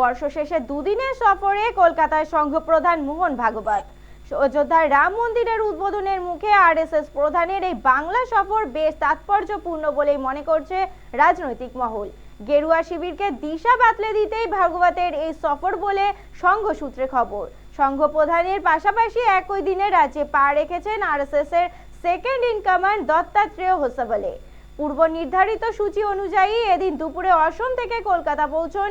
বর্ষশেষে দুদিনের সফরে কলকাতায় সংঘ প্রধান মোহন ভাগবত। অযোধ্যার রাম মন্দিরের উদ্বোধনের মুখে আরএসএস প্রধানের এই বাংলা সফর বেশ তাৎপর্যপূর্ণ বলেই মনে করছে রাজনৈতিক মহল। গেরুয়া শিবিরকে দিশা বাতলে দিতেই ভাগবতের এই সফর বলে সংঘ সূত্রে খবর। সংঘ প্রধানের পাশাপাশি একই দিনে রাজ্যে পা রেখেছেন আরএসএস এর second in command Dattatreya Hosabale. পূর্ব নির্ধারিত সূচি অনুযায়ী এদিন দুপুরে অসম থেকে কলকাতা পৌঁছন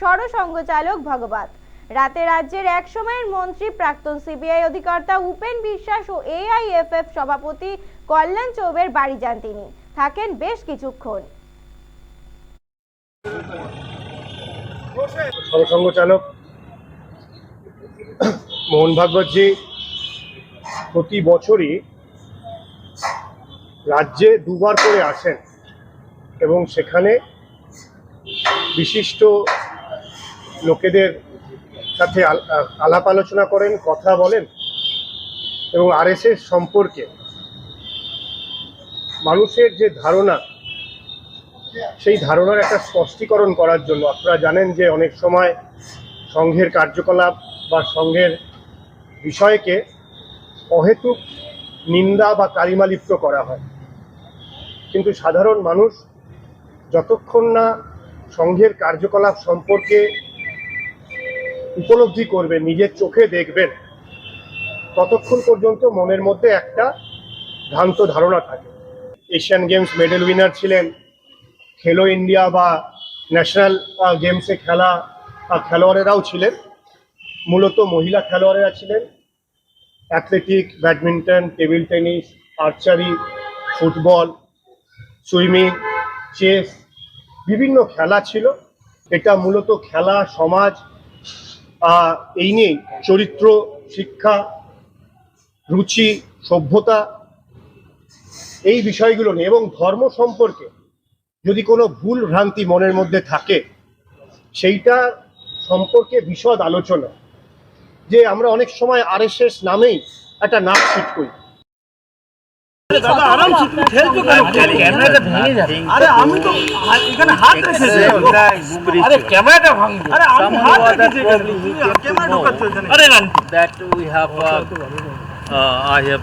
সরসংঘ চালক ভগবত। রাতে রাজ্যের এক সময়ের মন্ত্রী প্রাক্তন সিবিআই অধিকর্তা উপেন বিশ্বাস ও এআইএফএফ সভাপতি কল্যাণ চৌবের বাড়ি যান তিনি। থাকেন বেশ কিছুক্ষণ। সরসংঘ চালক মোহন ভাগবতজি প্রতি বছরই রাজ্যে দুবার করে আসেন এবং সেখানে বিশিষ্ট লোকেদের সাথে আল- আলাপ আলোচনা করেন, কথা বলেন এবং আরএসএস সম্পর্কে মানুষের যে ধারণা, সেই ধারণার একটা স্পষ্টীকরণ করার জন্য আপনারা জানেন যে অনেক সময় সংঘের কার্যকলাপ বা সংঘের বিষয়কে অহেতুক নিন্দা বা কালিমালিপ্ত করা হয়। কিন্তু সাধারণ মানুষ যতক্ষণ না সংঘের কার্যকলাপ সম্পর্কে উপলব্ধি করবেন নিজের চোখে দেখবেন, ততক্ষণ পর্যন্ত মনের মধ্যে একটা ভ্রান্ত ধারণা থাকে। এশিয়ান গেমস মেডেল উইনার ছিলেন, খেলো ইন্ডিয়া বা ন্যাশনাল গেমসে খেলা খেলোয়াড়েরাও ছিলেন। মূলত মহিলা খেলোয়াড়েরা ছিলেন। Athletic, badminton, table tennis, archery, football swimming, chess, বিভিন্ন খেলা ছিল। এটা মূলত খেলা, সমাজ এই নিয়েই চরিত্র, শিক্ষা, রুচি, সভ্যতা, এই বিষয়গুলো নিয়ে। এবং ধর্ম সম্পর্কে যদি কোনো ভুল ভ্রান্তি মনের মধ্যে থাকে, সেইটা সম্পর্কে বিশদ আলোচনা। যে আমরা অনেক সময় আরএসএস নামেই একটা নাক ছিট করি। I have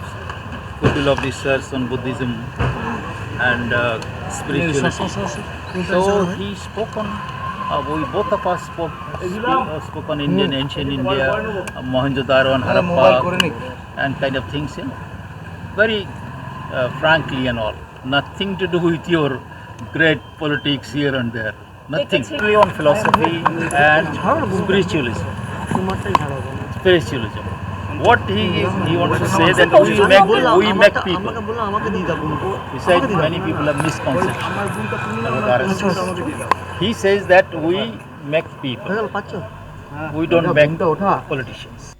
couple of research on Buddhism and uh, spirituality. So he spoken. Uh, we both of us spoke, speak, uh, spoken Indian, ancient India, uh, Mohenjo-daro and Harappa, and kind of things. You know, very frankly and all. Nothing to do with your great politics here and there. Nothing. Only on philosophy and spiritualism. spiritualism. What he is, he wants to say that we make we make people. Besides, many people have misconception about RSS. He says that we make people. We don't make politicians.